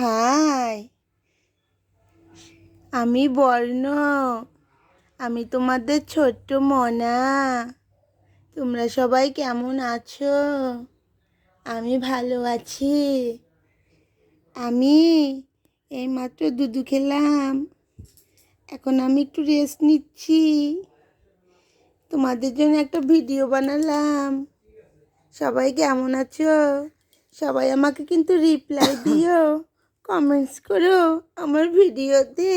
High. আমি বর্ণ, আমি তোমাদের ছোট্ট মনা। তোমরা সবাই কেমন আছো? আমি ভালো আছি। আমি এইমাত্র দুধু খেলাম। এখন আমি একটু রেস্ট নিচ্ছি। তোমাদের জন্য একটা ভিডিও বানালাম। সবাই কেমন আছো? সবাই আমাকে কিন্তু রিপ্লাই দিও। কমেন্টস করো আমার ভিডিওতে।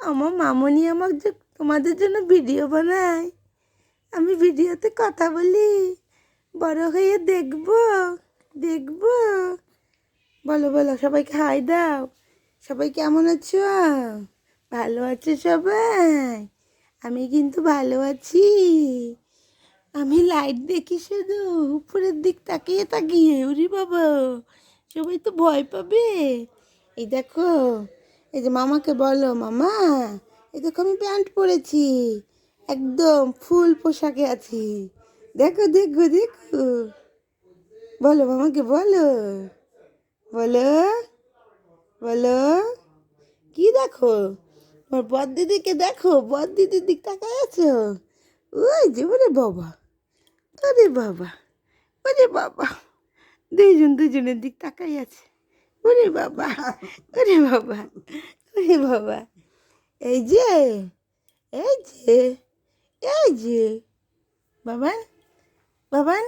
আমার মামনি আমার তোমাদের জন্য ভিডিও বানায়। আমি ভিডিওতে কথা বলি। বড় হয়ে দেখব দেখব। বলো বলো, সবাইকে হাই দাও। সবাই কেমন আছো? ভালো আছো সবাই? আমি কিন্তু ভালো আছি। আমি লাইট দেখি শুধু, উপরের দিক তাকিয়ে তাকিয়ে। উরি বাবা, সবাই তো ভয় পাবে। এই দেখো, এই যে মামাকে বলো, মামা, এই দেখো আমি প্যান্ট পরেছি, একদম ফুল পোশাকে আছি। দেখো দেখো দেখো। বলো, মামাকে বলো। বলো বলো। কি দেখো? তোমার বদ দিদিকে দেখো বদ দিদির দিক তাকায় আছো? ওই যে ওরে বাবা ওরে বাবা ওরে বাবা। দুইজন দুজনের দিক তাকাই আছে। ওরে বাবা ওরে বাবা ওরে বাবা। এই যে এই যে এই যে বাবান বাবান।